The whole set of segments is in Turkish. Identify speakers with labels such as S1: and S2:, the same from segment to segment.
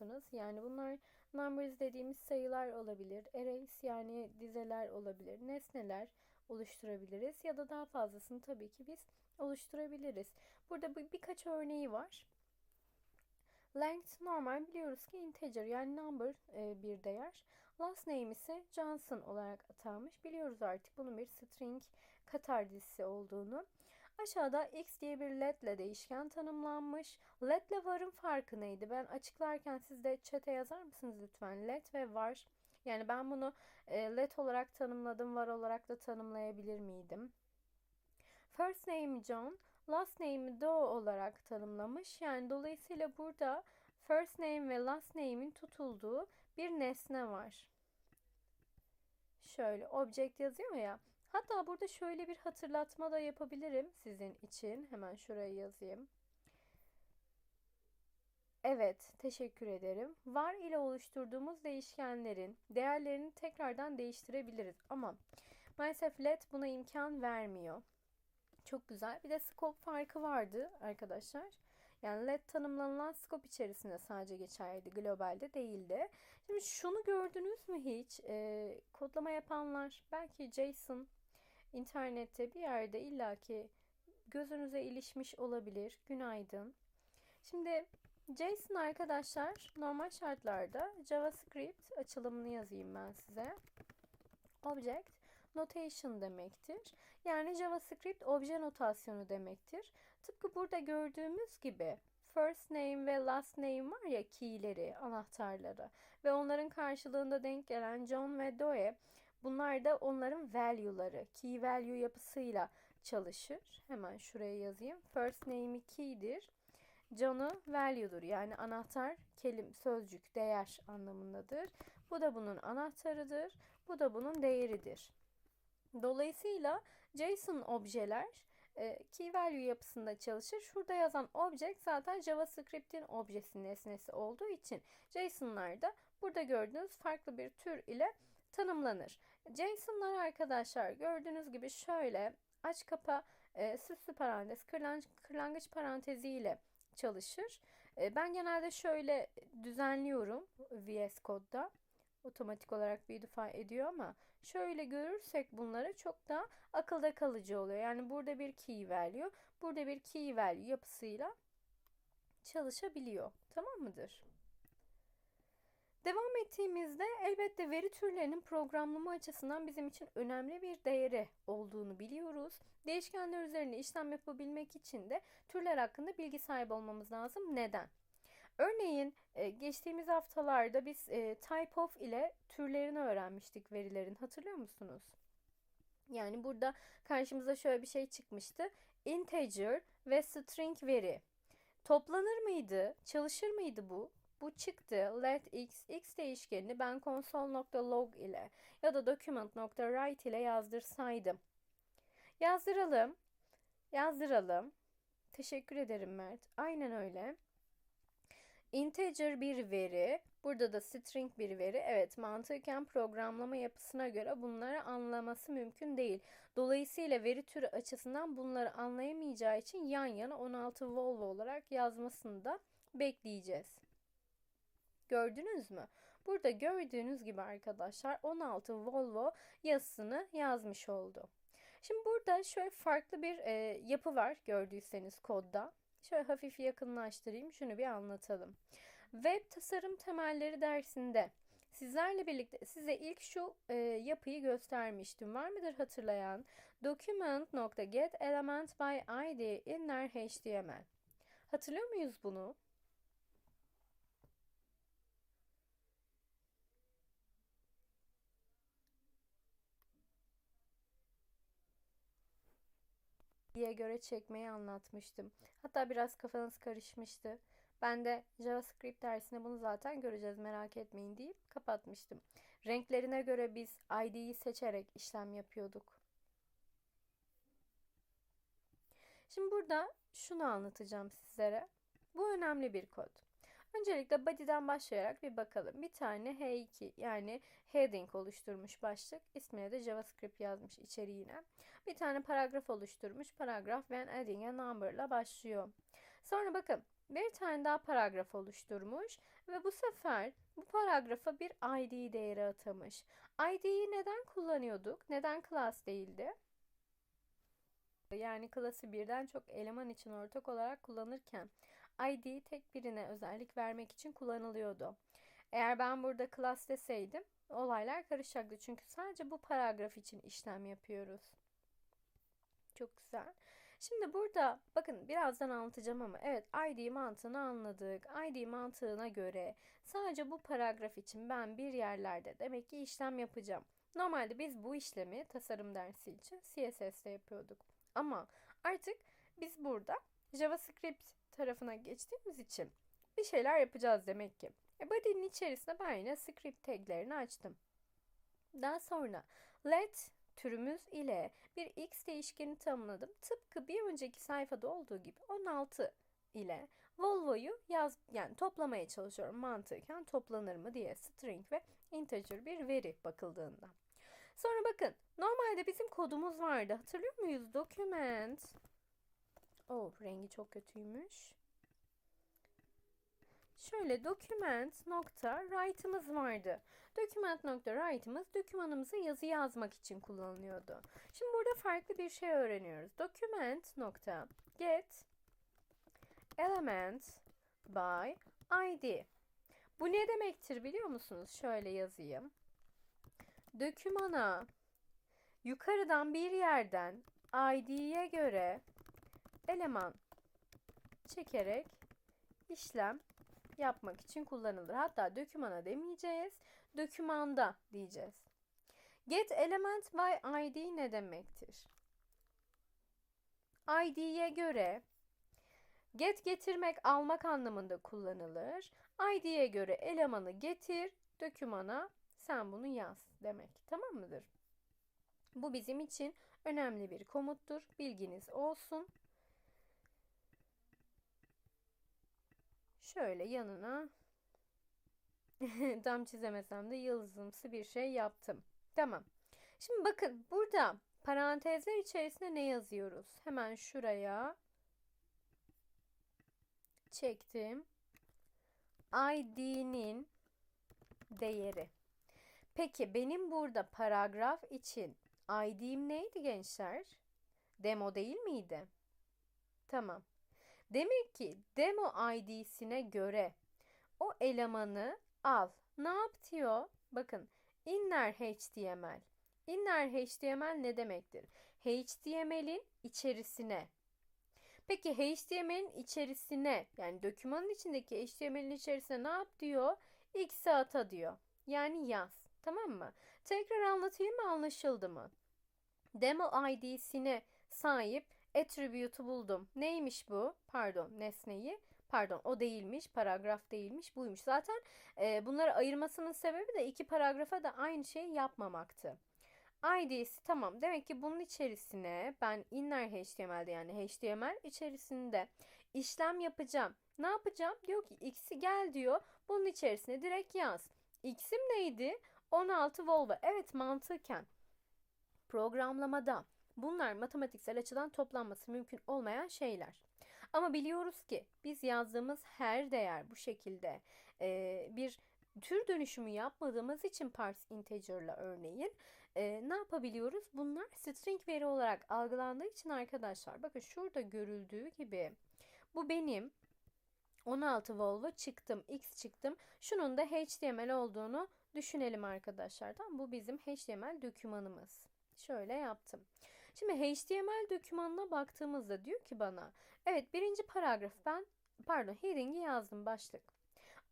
S1: biliyorsunuz. Yani bunlar numbers dediğimiz sayılar olabilir. Arrays yani dizeler olabilir. Nesneler oluşturabiliriz ya da daha fazlasını tabii ki biz oluşturabiliriz. Burada bir, birkaç örneği var. Length normal biliyoruz ki integer yani number e, bir değer. Last name ise Johnson olarak atanmış. Biliyoruz artık bunun bir string katar dizisi olduğunu. Aşağıda x diye bir letle değişken tanımlanmış. Let ile varın farkı neydi? Ben açıklarken siz de chat'e yazar mısınız lütfen? Let ve var. Yani ben bunu e, let olarak tanımladım, var olarak da tanımlayabilir miydim? First name John, last name Doe olarak tanımlamış. Yani dolayısıyla burada first name ve last name'in tutulduğu bir nesne var. Şöyle object yazıyor ya. Hatta burada şöyle bir hatırlatma da yapabilirim sizin için. Hemen şuraya yazayım. Evet, teşekkür ederim. Var ile oluşturduğumuz değişkenlerin değerlerini tekrardan değiştirebiliriz. Ama maalesef let buna imkan vermiyor. Çok güzel. Bir de scope farkı vardı arkadaşlar. Yani LED tanımlanılan scope içerisinde sadece geçerli, globalde değildi. Şimdi şunu gördünüz mü hiç? Ee, kodlama yapanlar belki JSON internette bir yerde illaki gözünüze ilişmiş olabilir. Günaydın. Şimdi JSON arkadaşlar normal şartlarda JavaScript açılımını yazayım ben size. Object notation demektir. Yani JavaScript obje notasyonu demektir. Tıpkı burada gördüğümüz gibi first name ve last name var ya key'leri, anahtarları ve onların karşılığında denk gelen John ve Doe bunlar da onların value'ları, key value yapısıyla çalışır. Hemen şuraya yazayım. First name'i key'dir. John'u value'dur. Yani anahtar kelim, sözcük, değer anlamındadır. Bu da bunun anahtarıdır. Bu da bunun değeridir. Dolayısıyla JSON objeler e, key value yapısında çalışır. Şurada yazan object zaten JavaScript'in objesi nesnesi olduğu için JSON'lar da burada gördüğünüz farklı bir tür ile tanımlanır. JSON'lar arkadaşlar gördüğünüz gibi şöyle aç kapa e, süslü parantez kırlangıç, kırlangıç parantezi ile çalışır. E, ben genelde şöyle düzenliyorum VS Code'da otomatik olarak beautify ediyor ama şöyle görürsek bunları çok da akılda kalıcı oluyor. Yani burada bir key value, burada bir key value yapısıyla çalışabiliyor. Tamam mıdır? Devam ettiğimizde elbette veri türlerinin programlama açısından bizim için önemli bir değeri olduğunu biliyoruz. Değişkenler üzerinde işlem yapabilmek için de türler hakkında bilgi sahibi olmamız lazım. Neden? Örneğin e, geçtiğimiz haftalarda biz e, type of ile türlerini öğrenmiştik verilerin. Hatırlıyor musunuz? Yani burada karşımıza şöyle bir şey çıkmıştı. Integer ve string veri. Toplanır mıydı? Çalışır mıydı bu? Bu çıktı. Let x, x değişkenini ben console.log ile ya da document.write ile yazdırsaydım. Yazdıralım. Yazdıralım. Teşekkür ederim Mert. Aynen öyle. Integer bir veri, burada da string bir veri. Evet, mantıken programlama yapısına göre bunları anlaması mümkün değil. Dolayısıyla veri türü açısından bunları anlayamayacağı için yan yana 16 Volvo olarak yazmasını da bekleyeceğiz. Gördünüz mü? Burada gördüğünüz gibi arkadaşlar 16 Volvo yazısını yazmış oldu. Şimdi burada şöyle farklı bir e, yapı var gördüyseniz kodda. Şöyle hafif yakınlaştırayım. Şunu bir anlatalım. Web tasarım temelleri dersinde sizlerle birlikte size ilk şu e, yapıyı göstermiştim. Var mıdır hatırlayan? Document.get element by html. Hatırlıyor muyuz bunu? Diye göre çekmeyi anlatmıştım. Hatta biraz kafanız karışmıştı. Ben de JavaScript dersinde bunu zaten göreceğiz merak etmeyin deyip kapatmıştım. Renklerine göre biz ID'yi seçerek işlem yapıyorduk. Şimdi burada şunu anlatacağım sizlere. Bu önemli bir kod. Öncelikle body'den başlayarak bir bakalım. Bir tane H2 yani heading oluşturmuş başlık. İsmine de JavaScript yazmış içeriğine. Bir tane paragraf oluşturmuş. Paragraf when adding a number ile başlıyor. Sonra bakın bir tane daha paragraf oluşturmuş ve bu sefer bu paragrafa bir ID değeri atamış. ID'yi neden kullanıyorduk? Neden class değildi? Yani klası birden çok eleman için ortak olarak kullanırken ID tek birine özellik vermek için kullanılıyordu. Eğer ben burada class deseydim olaylar karışacaktı. Çünkü sadece bu paragraf için işlem yapıyoruz. Çok güzel. Şimdi burada bakın birazdan anlatacağım ama evet ID mantığını anladık. ID mantığına göre sadece bu paragraf için ben bir yerlerde demek ki işlem yapacağım. Normalde biz bu işlemi tasarım dersi için CSS'te yapıyorduk. Ama artık biz burada JavaScript tarafına geçtiğimiz için bir şeyler yapacağız demek ki. E, body'nin içerisinde ben yine script taglerini açtım. Daha sonra let türümüz ile bir x değişkeni tanımladım. Tıpkı bir önceki sayfada olduğu gibi 16 ile Volvo'yu yaz yani toplamaya çalışıyorum mantıken toplanır mı diye string ve integer bir veri bakıldığında. Sonra bakın normalde bizim kodumuz vardı. Hatırlıyor muyuz? Document. Oh rengi çok kötüymüş. Şöyle document nokta vardı. Document nokta write'ımız dokümanımıza yazı yazmak için kullanılıyordu. Şimdi burada farklı bir şey öğreniyoruz. Document get element by id. Bu ne demektir biliyor musunuz? Şöyle yazayım. Dokümana yukarıdan bir yerden id'ye göre eleman çekerek işlem yapmak için kullanılır. Hatta dokümana demeyeceğiz, dokümanda diyeceğiz. Get element by id ne demektir? id'ye göre get getirmek almak anlamında kullanılır. id'ye göre elemanı getir, dokümana sen bunu yaz demek. Tamam mıdır? Bu bizim için önemli bir komuttur. Bilginiz olsun. Şöyle yanına tam çizemesem de yıldızımsı bir şey yaptım. Tamam. Şimdi bakın burada parantezler içerisinde ne yazıyoruz? Hemen şuraya çektim. ID'nin değeri. Peki benim burada paragraf için ID'm neydi gençler? Demo değil miydi? Tamam. Demek ki demo ID'sine göre o elemanı al. Ne yap diyor? Bakın inner HTML. Inner HTML ne demektir? HTML'in içerisine. Peki HTML'in içerisine yani dokümanın içindeki HTML'in içerisine ne yap diyor? X'e ata diyor. Yani yaz. Tamam mı? Tekrar anlatayım mı anlaşıldı mı? Demo ID'sine sahip attribute'u buldum. Neymiş bu? Pardon nesneyi. Pardon o değilmiş. Paragraf değilmiş. Buymuş. Zaten e, bunları ayırmasının sebebi de iki paragrafa da aynı şeyi yapmamaktı. ID'si tamam. Demek ki bunun içerisine ben inner HTML'de yani HTML içerisinde işlem yapacağım. Ne yapacağım? Diyor ki x'i gel diyor. Bunun içerisine direkt yaz. X'im neydi? 16 Volvo. Evet mantıken programlamada bunlar matematiksel açıdan toplanması mümkün olmayan şeyler. Ama biliyoruz ki biz yazdığımız her değer bu şekilde e, bir tür dönüşümü yapmadığımız için parse integer'la örneğin e, ne yapabiliyoruz? Bunlar string veri olarak algılandığı için arkadaşlar bakın şurada görüldüğü gibi bu benim 16 Volvo çıktım, X çıktım. Şunun da HTML olduğunu düşünelim arkadaşlar. Tamam bu bizim HTML dokümanımız. Şöyle yaptım. Şimdi HTML dokümanına baktığımızda diyor ki bana evet birinci paragraf ben pardon heading'i yazdım başlık.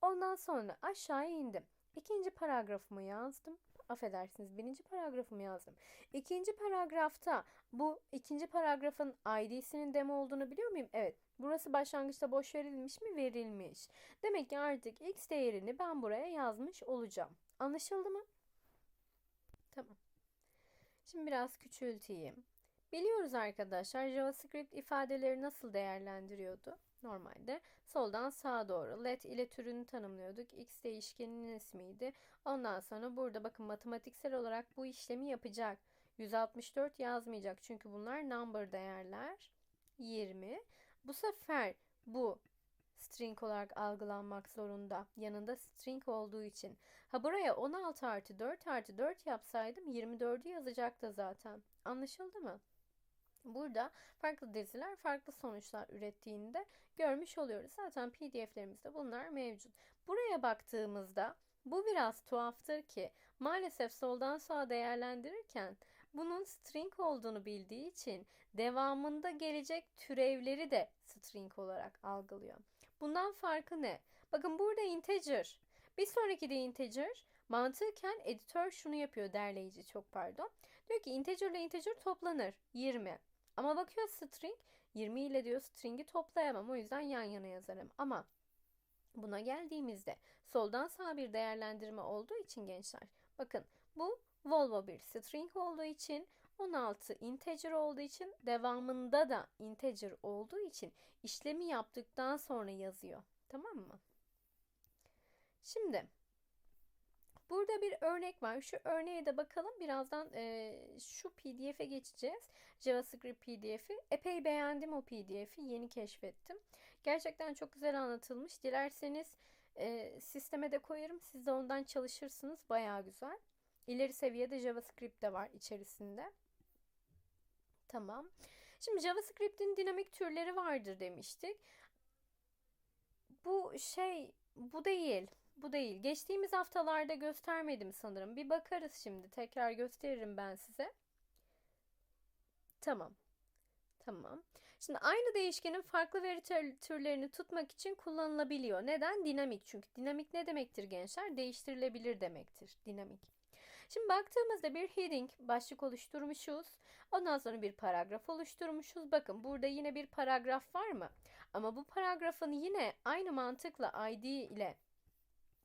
S1: Ondan sonra aşağı indim. İkinci paragrafımı yazdım. Affedersiniz birinci paragrafımı yazdım. İkinci paragrafta bu ikinci paragrafın ID'sinin demo olduğunu biliyor muyum? Evet. Burası başlangıçta boş verilmiş mi? Verilmiş. Demek ki artık x değerini ben buraya yazmış olacağım. Anlaşıldı mı? Tamam. Şimdi biraz küçülteyim. Biliyoruz arkadaşlar JavaScript ifadeleri nasıl değerlendiriyordu? Normalde soldan sağa doğru let ile türünü tanımlıyorduk. X değişkeninin ismiydi. Ondan sonra burada bakın matematiksel olarak bu işlemi yapacak. 164 yazmayacak çünkü bunlar number değerler. 20. Bu sefer bu string olarak algılanmak zorunda. Yanında string olduğu için. Ha buraya 16 artı 4 artı 4 yapsaydım 24'ü yazacaktı zaten. Anlaşıldı mı? Burada farklı diziler farklı sonuçlar ürettiğinde görmüş oluyoruz. Zaten pdf'lerimizde bunlar mevcut. Buraya baktığımızda bu biraz tuhaftır ki maalesef soldan sağa değerlendirirken bunun string olduğunu bildiği için devamında gelecek türevleri de string olarak algılıyor. Bundan farkı ne? Bakın burada integer. Bir sonraki de integer. Mantıken editör şunu yapıyor derleyici çok pardon. Diyor ki integer ile integer toplanır 20. Ama bakıyor string 20 ile diyor string'i toplayamam o yüzden yan yana yazarım. Ama buna geldiğimizde soldan sağa bir değerlendirme olduğu için gençler bakın bu Volvo bir string olduğu için 16 integer olduğu için devamında da integer olduğu için işlemi yaptıktan sonra yazıyor. Tamam mı? Şimdi burada bir örnek var. Şu örneğe de bakalım. Birazdan e, şu pdf'e geçeceğiz. JavaScript pdf'i. Epey beğendim o pdf'i. Yeni keşfettim. Gerçekten çok güzel anlatılmış. Dilerseniz e, sisteme de koyarım. Siz de ondan çalışırsınız. Bayağı güzel. İleri seviyede JavaScript de var içerisinde. Tamam. Şimdi JavaScript'in dinamik türleri vardır demiştik. Bu şey bu değil. Bu değil. Geçtiğimiz haftalarda göstermedim sanırım. Bir bakarız şimdi. Tekrar gösteririm ben size. Tamam. Tamam. Şimdi aynı değişkenin farklı veri türlerini tutmak için kullanılabiliyor. Neden? Dinamik. Çünkü dinamik ne demektir gençler? Değiştirilebilir demektir. Dinamik. Şimdi baktığımızda bir heading başlık oluşturmuşuz. Ondan sonra bir paragraf oluşturmuşuz. Bakın burada yine bir paragraf var mı? Ama bu paragrafın yine aynı mantıkla ID ile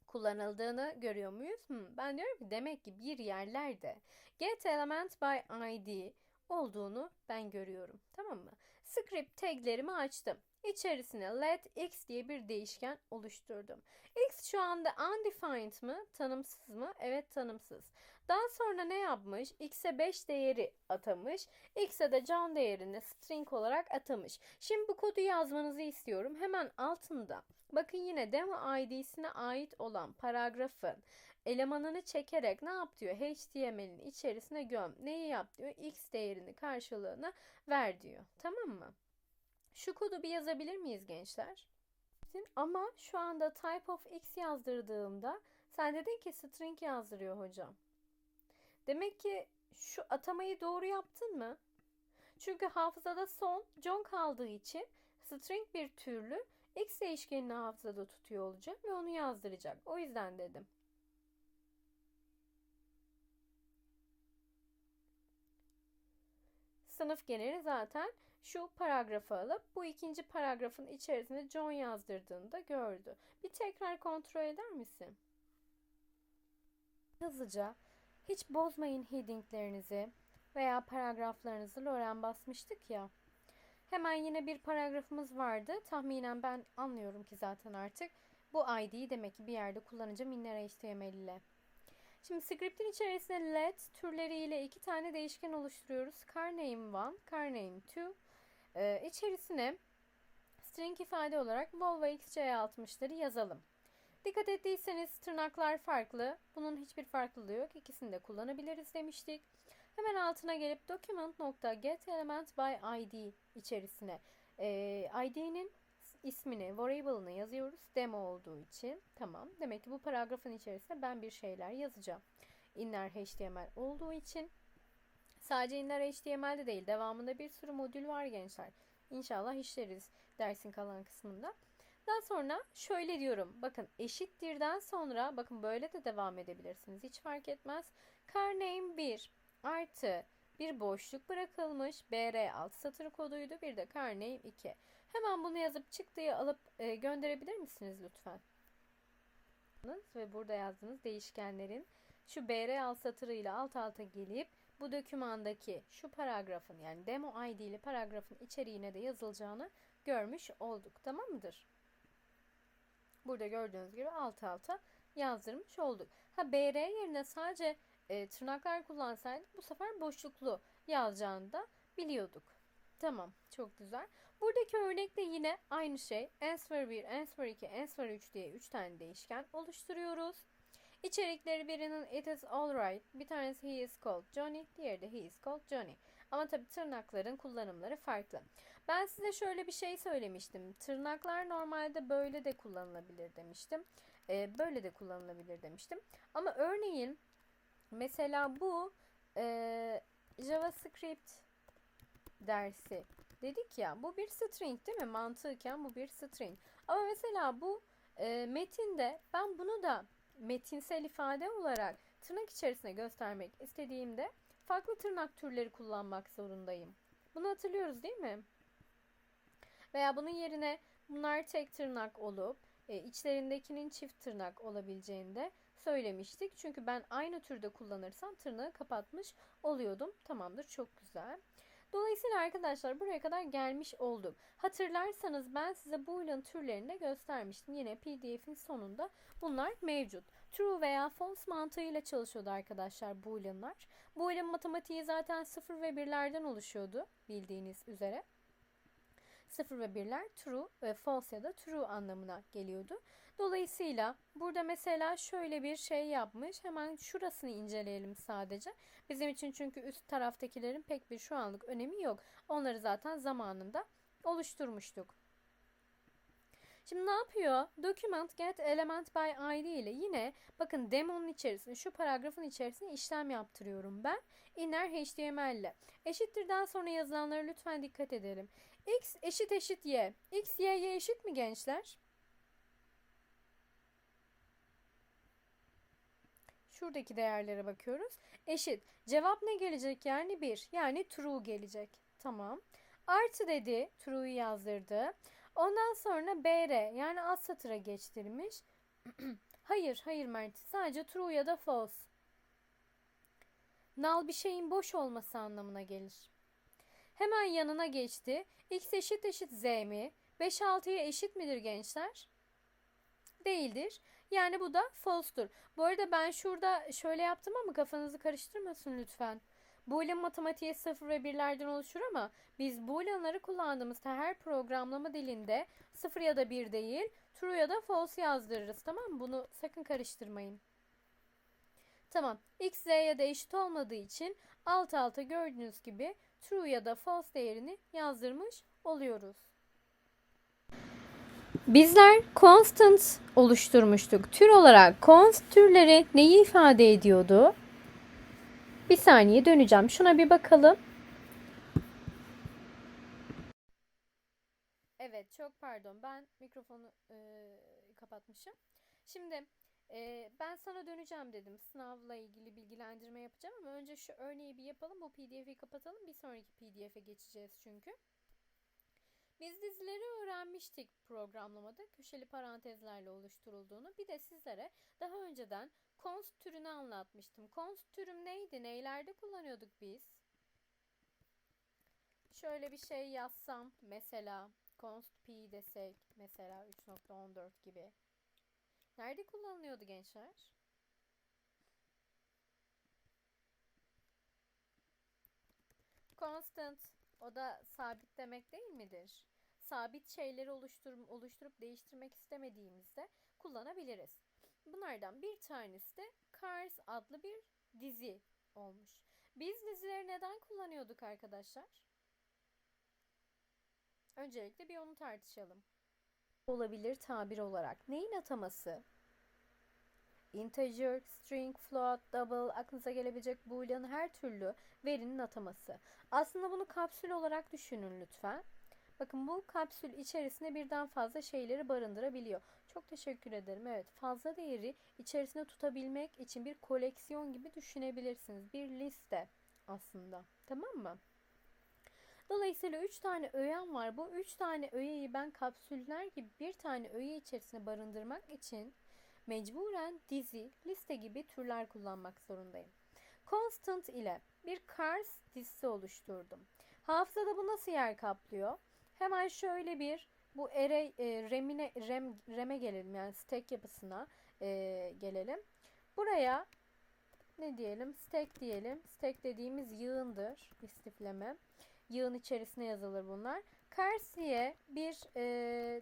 S1: kullanıldığını görüyor muyuz? Hmm, ben diyorum ki demek ki bir yerlerde get element by id olduğunu ben görüyorum. Tamam mı? Script taglerimi açtım. İçerisine let x diye bir değişken oluşturdum. x şu anda undefined mı? Tanımsız mı? Evet tanımsız. Daha sonra ne yapmış? x'e 5 değeri atamış. x'e de can değerini string olarak atamış. Şimdi bu kodu yazmanızı istiyorum. Hemen altında bakın yine demo id'sine ait olan paragrafın elemanını çekerek ne yap diyor? HTML'in içerisine göm. Neyi yap diyor? X değerini karşılığını ver diyor. Tamam mı? Şu kodu bir yazabilir miyiz gençler? Ama şu anda type of x yazdırdığımda sen dedin ki string yazdırıyor hocam. Demek ki şu atamayı doğru yaptın mı? Çünkü hafızada son John kaldığı için string bir türlü x değişkenini hafızada tutuyor olacak ve onu yazdıracak. O yüzden dedim. Sınıf geneli zaten şu paragrafı alıp bu ikinci paragrafın içerisinde John yazdırdığında gördü. Bir tekrar kontrol eder misin? Hızlıca hiç bozmayın headinglerinizi veya paragraflarınızı Loren basmıştık ya. Hemen yine bir paragrafımız vardı. Tahminen ben anlıyorum ki zaten artık bu ID'yi demek ki bir yerde kullanacağım inner HTML ile. Şimdi script'in içerisinde let türleriyle iki tane değişken oluşturuyoruz. Carname 1, Carname 2. Ee, içerisine string ifade olarak Volvo XC60'ları yazalım. Dikkat ettiyseniz tırnaklar farklı. Bunun hiçbir farklılığı yok. İkisini de kullanabiliriz demiştik. Hemen altına gelip document.getElementById içerisine e, ID'nin ismini, variable'ını yazıyoruz. Demo olduğu için. Tamam. Demek ki bu paragrafın içerisinde ben bir şeyler yazacağım. Inner HTML olduğu için sadece inner HTML'de değil. Devamında bir sürü modül var gençler. İnşallah işleriz dersin kalan kısmında. Daha sonra şöyle diyorum. Bakın eşittirden sonra bakın böyle de devam edebilirsiniz. Hiç fark etmez. Carname 1 artı bir boşluk bırakılmış. BR alt satır koduydu. Bir de Carname 2. Hemen bunu yazıp çıktığı alıp e, gönderebilir misiniz lütfen? Ve burada yazdığınız değişkenlerin şu BR alt satırıyla alt alta gelip bu dokümandaki şu paragrafın yani demo id'li paragrafın içeriğine de yazılacağını görmüş olduk. Tamam mıdır? Burada gördüğünüz gibi alt alta yazdırmış olduk. Ha BR yerine sadece e, tırnaklar kullansaydık bu sefer boşluklu yazacağını da biliyorduk. Tamam, çok güzel. Buradaki örnekte yine aynı şey. Answer 1, answer 2, answer 3 diye 3 tane değişken oluşturuyoruz. İçerikleri birinin it is alright, bir tanesi he is called Johnny, diğeri de he is called Johnny. Ama tabii tırnakların kullanımları farklı. Ben size şöyle bir şey söylemiştim. Tırnaklar normalde böyle de kullanılabilir demiştim. Ee, böyle de kullanılabilir demiştim. Ama örneğin mesela bu e, JavaScript dersi dedik ya bu bir string değil mi? Mantıken bu bir string. Ama mesela bu e, metinde ben bunu da metinsel ifade olarak tırnak içerisine göstermek istediğimde farklı tırnak türleri kullanmak zorundayım. Bunu hatırlıyoruz değil mi? Veya bunun yerine bunlar tek tırnak olup e, içlerindekinin çift tırnak olabileceğini de söylemiştik. Çünkü ben aynı türde kullanırsam tırnağı kapatmış oluyordum. Tamamdır çok güzel. Dolayısıyla arkadaşlar buraya kadar gelmiş olduk. Hatırlarsanız ben size boolean türlerini de göstermiştim. Yine pdf'in sonunda bunlar mevcut. True veya false mantığıyla çalışıyordu arkadaşlar booleanlar. Boolean matematiği zaten 0 ve 1'lerden oluşuyordu bildiğiniz üzere. 0 ve 1'ler true ve false ya da true anlamına geliyordu. Dolayısıyla burada mesela şöyle bir şey yapmış. Hemen şurasını inceleyelim sadece. Bizim için çünkü üst taraftakilerin pek bir şu anlık önemi yok. Onları zaten zamanında oluşturmuştuk. Şimdi ne yapıyor? Document get element by id ile yine bakın demonun içerisinde şu paragrafın içerisinde işlem yaptırıyorum ben. Inner HTML ile. Eşittirden sonra yazılanlara lütfen dikkat edelim. X eşit eşit Y. X Y'ye eşit mi gençler? Şuradaki değerlere bakıyoruz. Eşit. Cevap ne gelecek yani 1. Yani true gelecek. Tamam. Artı dedi. True'yu yazdırdı. Ondan sonra BR yani alt satıra geçtirmiş. hayır, hayır Mert. Sadece true ya da false. Null bir şeyin boş olması anlamına gelir. Hemen yanına geçti. X eşit eşit Z mi? 5 6'ya eşit midir gençler? Değildir. Yani bu da false'tur. Bu arada ben şurada şöyle yaptım ama kafanızı karıştırmasın lütfen. Boolean matematiği 0 ve 1'lerden oluşur ama biz booleanları kullandığımız her programlama dilinde 0 ya da 1 değil, true ya da false yazdırırız. Tamam mı? Bunu sakın karıştırmayın. Tamam. X, Z'ye de eşit olmadığı için alt alta gördüğünüz gibi true ya da false değerini yazdırmış oluyoruz. Bizler constant oluşturmuştuk. Tür olarak const türleri neyi ifade ediyordu? Bir saniye döneceğim. Şuna bir bakalım. Evet çok pardon. Ben mikrofonu e, kapatmışım. Şimdi e, ben sana döneceğim dedim. Sınavla ilgili bilgilendirme yapacağım ama önce şu örneği bir yapalım. Bu pdf'i kapatalım. Bir sonraki pdf'e geçeceğiz çünkü. Biz dizileri öğrenmiştik programlamada köşeli parantezlerle oluşturulduğunu. Bir de sizlere daha önceden const türünü anlatmıştım. Const türüm neydi? Neylerde kullanıyorduk biz? Şöyle bir şey yazsam mesela const p desek mesela 3.14 gibi. Nerede kullanılıyordu gençler? Constant o da sabit demek değil midir? Sabit şeyleri oluştur oluşturup değiştirmek istemediğimizde kullanabiliriz. Bunlardan bir tanesi de Cars adlı bir dizi olmuş. Biz dizileri neden kullanıyorduk arkadaşlar? Öncelikle bir onu tartışalım. Olabilir tabir olarak. Neyin ataması? Integer, string, float, double, aklınıza gelebilecek boolean her türlü verinin ataması. Aslında bunu kapsül olarak düşünün lütfen. Bakın bu kapsül içerisinde birden fazla şeyleri barındırabiliyor. Çok teşekkür ederim. Evet fazla değeri içerisinde tutabilmek için bir koleksiyon gibi düşünebilirsiniz. Bir liste aslında. Tamam mı? Dolayısıyla 3 tane öğem var. Bu 3 tane öğeyi ben kapsüller gibi bir tane öğe içerisine barındırmak için mecburen dizi, liste gibi türler kullanmak zorundayım. Constant ile bir cars dizisi oluşturdum. Hafızada bu nasıl yer kaplıyor? Hemen şöyle bir bu array e, remine, rem, reme gelelim yani stack yapısına e, gelelim. Buraya ne diyelim? Stack diyelim. Stack dediğimiz yığındır. istifleme. yığın içerisine yazılır bunlar. Kars diye bir e,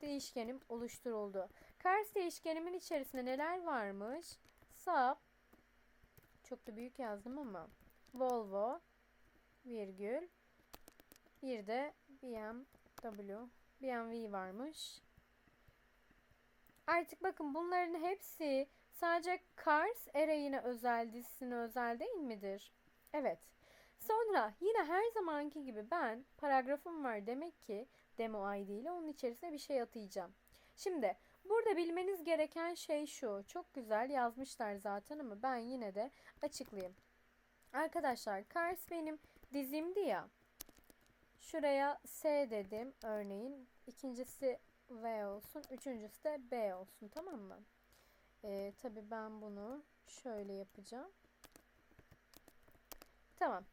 S1: değişkenim oluşturuldu. Kars değişkenimin içerisinde neler varmış? Sub çok da büyük yazdım ama Volvo virgül bir de BMW BMW varmış. Artık bakın bunların hepsi sadece Cars Eray'ine özel dizisine özel değil midir? Evet. Sonra yine her zamanki gibi ben paragrafım var demek ki demo ID ile onun içerisine bir şey atayacağım. Şimdi burada bilmeniz gereken şey şu. Çok güzel yazmışlar zaten ama ben yine de açıklayayım. Arkadaşlar Cars benim dizimdi ya. Şuraya S dedim örneğin. İkincisi V olsun. Üçüncüsü de B olsun. Tamam mı? Ee, Tabi ben bunu şöyle yapacağım. Tamam.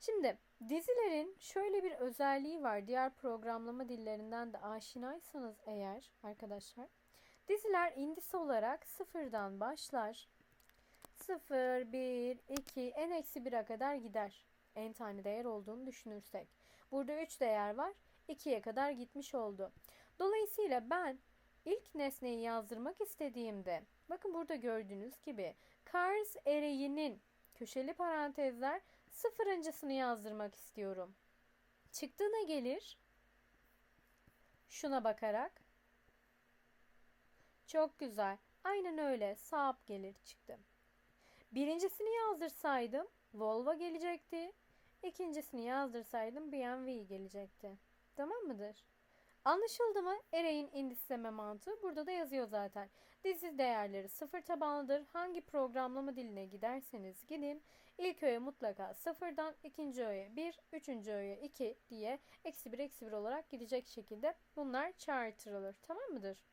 S1: Şimdi dizilerin şöyle bir özelliği var. Diğer programlama dillerinden de aşinaysanız eğer arkadaşlar. Diziler indisi olarak sıfırdan başlar. 0, 1, 2, en eksi 1'e kadar gider. En tane değer olduğunu düşünürsek. Burada 3 değer var. 2'ye kadar gitmiş oldu. Dolayısıyla ben ilk nesneyi yazdırmak istediğimde bakın burada gördüğünüz gibi cars array'inin köşeli parantezler sıfırıncısını yazdırmak istiyorum. Çıktığına gelir. Şuna bakarak. Çok güzel. Aynen öyle. Saap gelir çıktı. Birincisini yazdırsaydım Volvo gelecekti. İkincisini yazdırsaydım BMW gelecekti. Tamam mıdır? Anlaşıldı mı? Array'in indisleme mantığı burada da yazıyor zaten. Dizi değerleri sıfır tabanlıdır. Hangi programlama diline giderseniz gidin. İlk öğe mutlaka sıfırdan, ikinci öğe 1, üçüncü öğe 2 diye eksi 1 eksi 1 olarak gidecek şekilde bunlar çağrıtırılır. Tamam mıdır?